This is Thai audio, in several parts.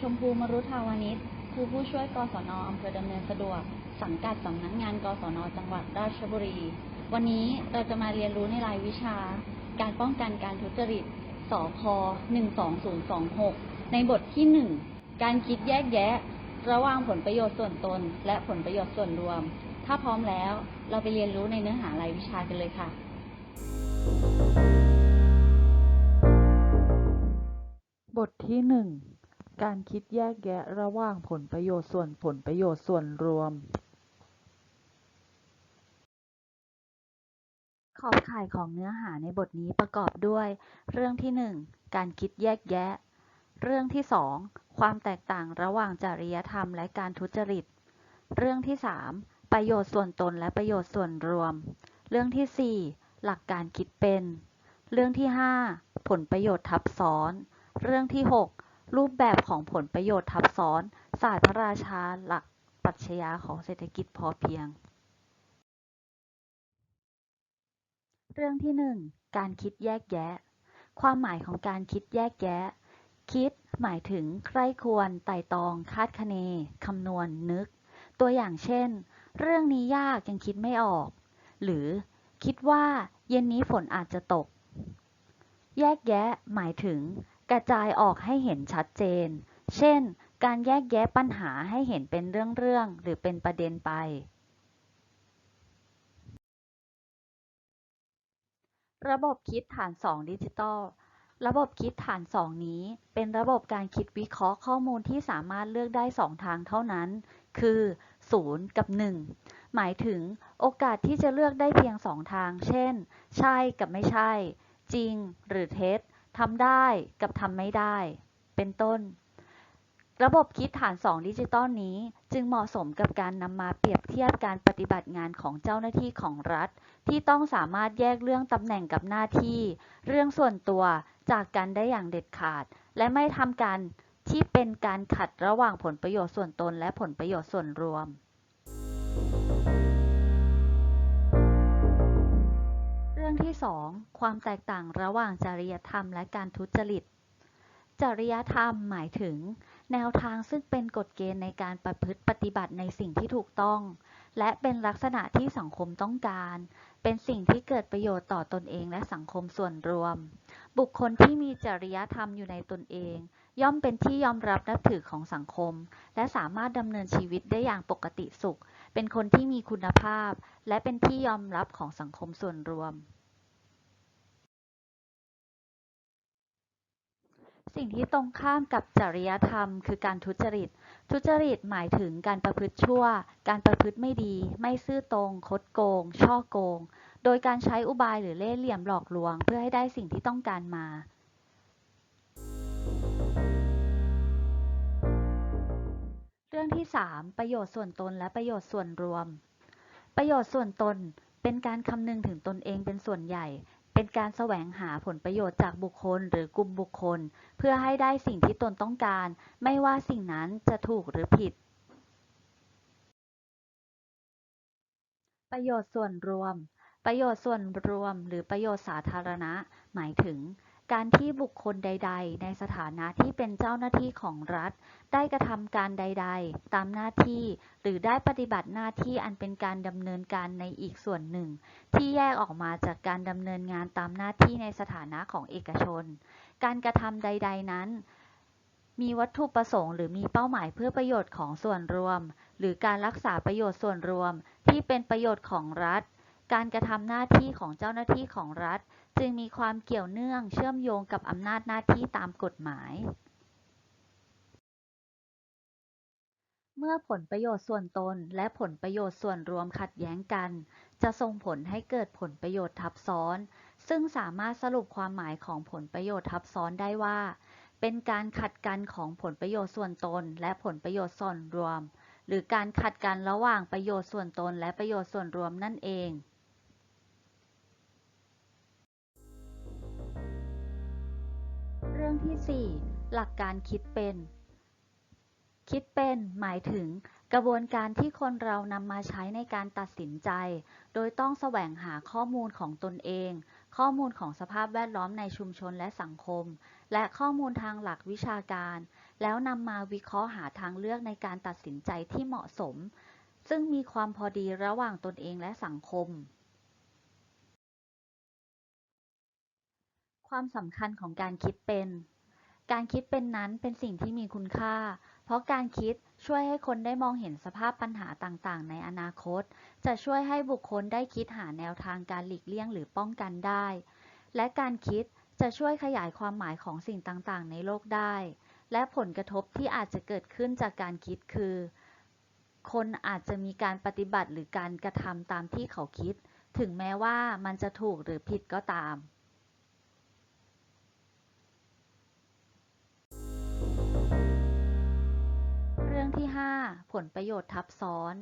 ชมพูมรุธาวานิชครูผู้ช่วยกศนอำเภอดำเนินสะดวก สังกัดสำนักงานกศนจังหวัดราชบุรี วันนี้เราจะมาเรียนรู้ในรายวิชา การป้องกันการทุจริตสพ12026 ในบทที่ 1 การคิดแยกแยะ ระหว่างผลประโยชน์ส่วนตน และผลประโยชน์ส่วนรวม ถ้าพร้อมแล้วเราไปเรียนรู้ในเนื้อหารายวิชากันเลยค่ะบทที่หนึ่ง การคิดแยกแยะระหว่างผลประโยชน์ส่วนผลประโยชน์ส่วนรวม ขอบข่ายของเนื้อหาในบทนี้ประกอบด้วย เรื่องที่ 1 การคิดแยกแยะ เรื่องที่ 2 ความแตกต่างระหว่างจริยธรรมและการทุจริต เรื่องที่ 3 ประโยชน์ส่วนตนและประโยชน์ส่วนรวม เรื่องที่ 4 หลักการคิดเป็น เรื่องที่ 5 ผลประโยชน์ทับซ้อน เรื่องที่ 6 รูปแบบของผลประโยชน์ทับซ้อน ศาสตร์พระราชาหลักปรัชญาของเศรษฐกิจพอเพียง เรื่องที่ 1 การคิดแยกแยะ ความหมายของการคิดแยกแยะ คิดหมายถึงใคร่ควรไต่ตอง คาดคะเนคำนวณนึก ตัวอย่างเช่น เรื่องนี้ยากยังคิดไม่ออก หรือคิดว่าเย็นนี้ฝนอาจจะตก แยกแยะหมายถึง กระจายออกให้เห็นชัดเจน เช่น การแยกแยะปัญหาให้เห็นเป็นเรื่องๆ หรือเป็นประเด็นไป ระบบคิดฐาน 2 ดิจิตอล ระบบคิดฐาน 2 นี้ เป็นระบบการคิดวิเคราะห์ข้อมูลที่สามารถเลือกได้ 2 ทางเท่านั้น คือ 0 กับ 1 หมายถึงโอกาสที่จะเลือกได้เพียง 2 ทาง เช่น ใช่กับไม่ใช่ จริงหรือเท็จ ทำได้กับทำไม่ได้ เป็นต้น ระบบคิดฐาน 2 ดิจิตอลนี้จึงเหมาะสมกับการนำมาเปรียบเทียบการปฏิบัติงานของเจ้าหน้าที่ของรัฐ ที่ต้องสามารถแยกเรื่องตำแหน่งกับหน้าที่ เรื่องส่วนตัวจากกันได้อย่างเด็ดขาด และไม่ทำการที่เป็นการขัดระหว่างผลประโยชน์ส่วนตนและผลประโยชน์ส่วนรวม รื่องที่ 2 ความแตกต่างระหว่างจริยธรรมและการทุจริต จริยธรรมหมายถึง แนวทางซึ่งเป็นกฎเกณฑ์ในการประพฤติปฏิบัติในสิ่งที่ถูกต้อง และเป็นลักษณะที่สังคมต้องการ เป็นสิ่งที่เกิดประโยชน์ต่อตนเองและสังคมส่วนรวม บุคคลที่มีจริยธรรมอยู่ในตนเอง ย่อมเป็นที่ยอมรับนับถือของสังคม และสามารถดำเนินชีวิตได้อย่างปกติสุขเป็นคนที่มีคุณภาพ และเป็นที่ยอมรับของสังคมส่วนรวม สิ่งที่ตรงข้ามกับจริยธรรม คือการทุจริต ทุจริตหมายถึงการประพฤติชั่ว การประพฤติไม่ดี ไม่ซื่อตรง คดโกง ช่อโกง โดยการใช้อุบายหรือเล่ห์เหลี่ยมหลอกลวง เพื่อให้ได้สิ่งที่ต้องการมาเรื่องที่ 3 ประโยชน์ส่วนตนและประโยชน์ส่วนรวม ประโยชน์ส่วนตนเป็นการคำนึงถึงตนเองเป็นส่วนใหญ่ เป็นการแสวงหาผลประโยชน์จากบุคคลหรือกลุ่มบุคคล เพื่อให้ได้สิ่งที่ตนต้องการ ไม่ว่าสิ่งนั้นจะถูกหรือผิด ประโยชน์ส่วนรวม ประโยชน์ส่วนรวม หรือประโยชน์สาธารณะ หมายถึง การที่บุคคลใด ๆ ในสถานะที่เป็นเจ้าหน้าที่ของรัฐ ได้กระทำการใด ๆ ตามหน้าที่ หรือได้ปฏิบัติหน้าที่อันเป็นการดำเนินการในอีกส่วนหนึ่ง ที่แยกออกมาจากการดำเนินงานตามหน้าที่ในสถานะของเอกชน การกระทำใด ๆ นั้น มีวัตถุประสงค์หรือมีเป้าหมายเพื่อประโยชน์ของส่วนรวม หรือการรักษาประโยชน์ส่วนรวม ที่เป็นประโยชน์ของรัฐ การกระทำหน้าที่ของเจ้าหน้าที่ของรัฐ จึงมีความเกี่ยวเนื่องเชื่อมโยงกับอำนาจหน้าที่ตามกฎหมาย เมื่อผลประโยชน์ส่วนตนและผลประโยชน์ส่วนรวมขัดแย้งกัน จะส่งผลให้เกิดผลประโยชน์ทับซ้อน ซึ่งสามารถสรุปความหมายของผลประโยชน์ทับซ้อนได้ว่า เป็นการขัดกันของผลประโยชน์ส่วนตน และผลประโยชน์ส่วนรวมหรือการขัดกันระหว่างประโยชน์ส่วนตนและประโยชน์ส่วนรวมนั่นเอง รื่องที่ 4 หลักการคิดเป็น คิดเป็นหมายถึงกระบวนการที่คนเรานำมาใช้ในการตัดสินใจ โดยต้องแสวงหาข้อมูลของตนเอง ข้อมูลของสภาพแวดล้อมในชุมชนและสังคม และข้อมูลทางหลักวิชาการ แล้วนำมาวิเคราะห์หาทางเลือกในการตัดสินใจที่เหมาะสม ซึ่งมีความพอดีระหว่างตนเองและสังคม ความสำคัญของการคิดเป็น การคิดเป็นนั้นเป็นสิ่งที่มีคุณค่า เพราะการคิดช่วยให้คนได้มองเห็นสภาพปัญหาต่างๆ ในอนาคต จะช่วยให้บุคคลได้คิดหาแนวทางการหลีกเลี่ยงหรือป้องกันได้ และการคิดจะช่วยขยายความหมายของสิ่งต่างๆ ในโลกได้ และผลกระทบที่อาจจะเกิดขึ้นจากการคิดคือ คนอาจจะมีการปฏิบัติหรือการกระทำตามที่เขาคิด ถึงแม้ว่ามันจะถูกหรือผิดก็ตาม ที่ 5 ผลประโยชน์ทับซ้อน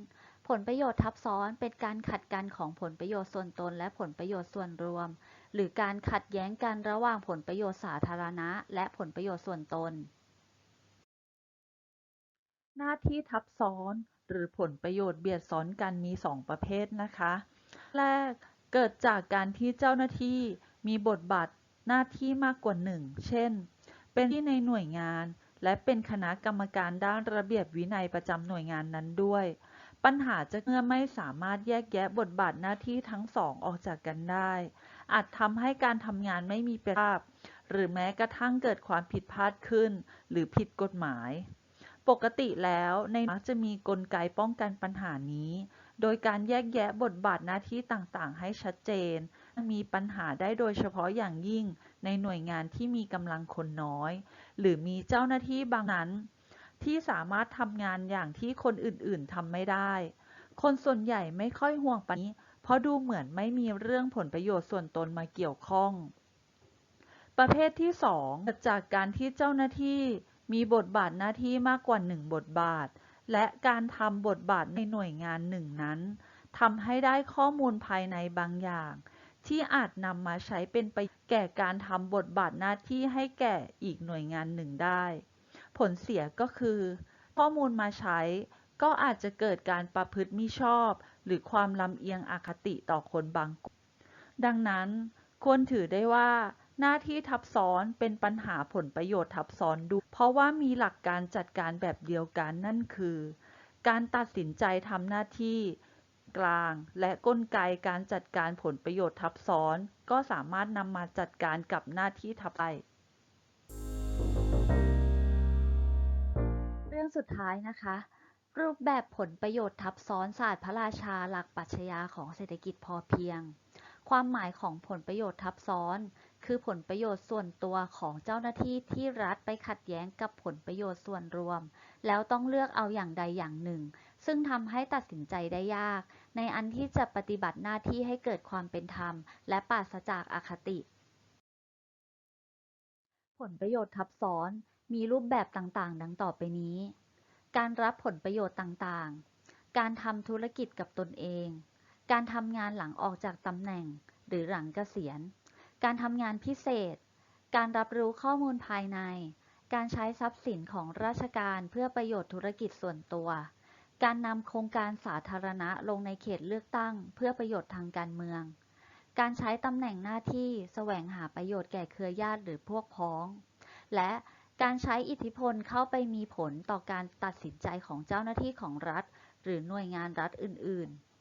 ผลประโยชน์ทับซ้อนเป็นการขัดกันของผลประโยชน์ส่วนตน และผลประโยชน์ส่วนรวม หรือการขัดแย้งกันระหว่างผลประโยชน์สาธารณะ และผลประโยชน์ส่วนตน หน้าที่ทับซ้อนหรือผลประโยชน์เบียดซ้อนกันมี 2 ประเภทนะคะ แรกเกิดจากการที่เจ้าหน้าที่มีบทบาทหน้าที่มากกว่าหนึ่ง เช่น เป็นที่ในหน่วยงาน และเป็นคณะกรรมการด้านระเบียบวินัยประจำหน่วยงานนั้นด้วย ปัญหาจะเมื่อไม่สามารถแยกแยะบทบาทหน้าที่ทั้งสองออกจากกันได้ อาจทำให้การทำงานไม่มีประสิทธิภาพ หรือแม้กระทั่งเกิดความผิดพลาดขึ้น หรือผิดกฎหมาย ปกติแล้วในมักจะมีกลไกป้องกันปัญหานี้ โดยการแยกแยะบทบาทหน้าที่ต่างๆ ให้ชัดเจน มีปัญหาได้โดยเฉพาะอย่างยิ่ง ในหน่วยงานที่มีกำลังคนน้อย หรือมีเจ้าหน้าที่บางนั้น ที่สามารถทำงานอย่างที่คนอื่นๆทำไม่ได้ คนส่วนใหญ่ไม่ค่อยห่วงปัญหานี้ เพราะดูเหมือนไม่มีเรื่องผลประโยชน์ส่วนตนมาเกี่ยวข้อง ประเภทที่สองเกิดจากการที่เจ้าหน้าที่มีบทบาทหน้าที่มากกว่าหนึ่งบทบาท และการทำบทบาทในหน่วยงานหนึ่งนั้นทำให้ได้ข้อมูลภายในบางอย่าง ที่อาจนำมาใช้เป็นไปแก่การทำบทบาทหน้าที่ให้แก่อีกหน่วยงานหนึ่งได้ ผลเสียก็คือ ข้อมูลมาใช้ก็อาจจะเกิดการประพฤติมิชอบ หรือความลำเอียงอคติต่อคนบางกลุ่มดังนั้น ควรถือได้ว่า หน้าที่ทับซ้อนเป็นปัญหาผลประโยชน์ทับซ้อนดู เพราะว่ามีหลักการจัดการแบบเดียวกันนั่นคือ การตัดสินใจทำหน้าที่ กลาง และกลไกการจัดการผลประโยชน์ทับซ้อน ก็สามารถนำมาจัดการกับหน้าที่ทับได้เรื่องสุดท้ายนะคะ รูปแบบผลประโยชน์ทับซ้อนศาสตร์พระราชาหลักปรัชญาของเศรษฐกิจพอเพียง ความหมายของผลประโยชน์ทับซ้อน คือผลประโยชน์ส่วนตัวของเจ้าหน้าที่ที่รัฐไปขัดแย้งกับผลประโยชน์ส่วนรวม แล้วต้องเลือกเอาอย่างใดอย่างหนึ่งซึ่งทำให้ตัดสินใจได้ยาก ในอันที่จะปฏิบัติหน้าที่ให้เกิดความเป็นธรรม และปราศจากอคติ ผลประโยชน์ทับซ้อนมีรูปแบบต่างๆ ดังต่อไปนี้ การรับผลประโยชน์ต่างๆ การทำธุรกิจกับตนเอง การทำงานหลังออกจากตำแหน่ง หรือหลังเกษียณ การทำงานพิเศษ การรับรู้ข้อมูลภายใน การใช้ทรัพย์สินของราชการเพื่อประโยชน์ธุรกิจส่วนตัว การนำโครงการสาธารณะลงในเขตเลือกตั้ง เพื่อประโยชน์ทางการเมือง การใช้ตำแหน่งหน้าที่แสวงหาประโยชน์แก่เครือญาติหรือพวกพ้อง และการใช้อิทธิพลเข้าไปมีผลต่อการตัดสินใจของเจ้าหน้าที่ของรัฐ หรือหน่วยงานรัฐอื่น ๆ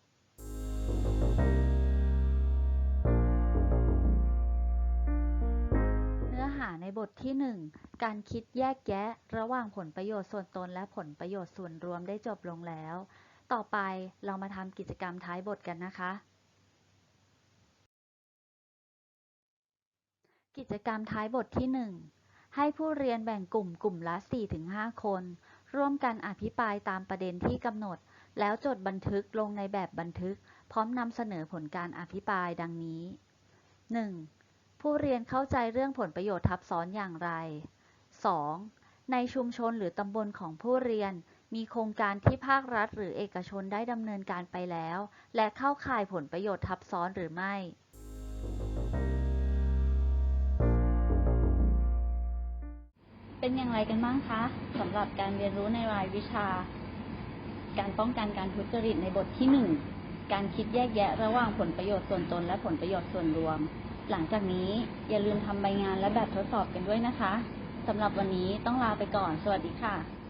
บทที่ 1 การคิดแยกแยะ ระหว่างผลประโยชน์ส่วนตนและผลประโยชน์ส่วนรวมได้จบลงแล้ว ต่อไปเรามาทำกิจกรรมท้ายบทกันนะคะ กิจกรรมท้ายบทที่ 1 ให้ผู้เรียนแบ่งกลุ่มกลุ่มละ 4-5 คน ร่วมกันอภิปรายตามประเด็นที่กำหนด แล้วจดบันทึกลงในแบบบันทึก พร้อมนำเสนอผลการอภิปรายดังนี้ 1. ผู้เรียนเข้าใจเรื่องผลประโยชน์ทับซ้อนอย่างไร 2. ในชุมชนหรือตำบลของผู้เรียน มีโครงการที่ภาครัฐหรือเอกชนได้ดำเนินการไปแล้ว และเข้าข่ายผลประโยชน์ทับซ้อนหรือไม่ เป็นอย่างไรกันบ้างคะสำหรับการเรียนรู้ในรายวิชา การป้องกันการทุจริตในบทที่ 1 การคิดแยกแยะระหว่างผลประโยชน์ส่วนตนและผลประโยชน์ส่วนรวม หลังจากนี้อย่าลืมทำใบงานและแบบทดสอบกันด้วยนะคะสำหรับวันนี้ต้องลาไปก่อน สวัสดีค่ะ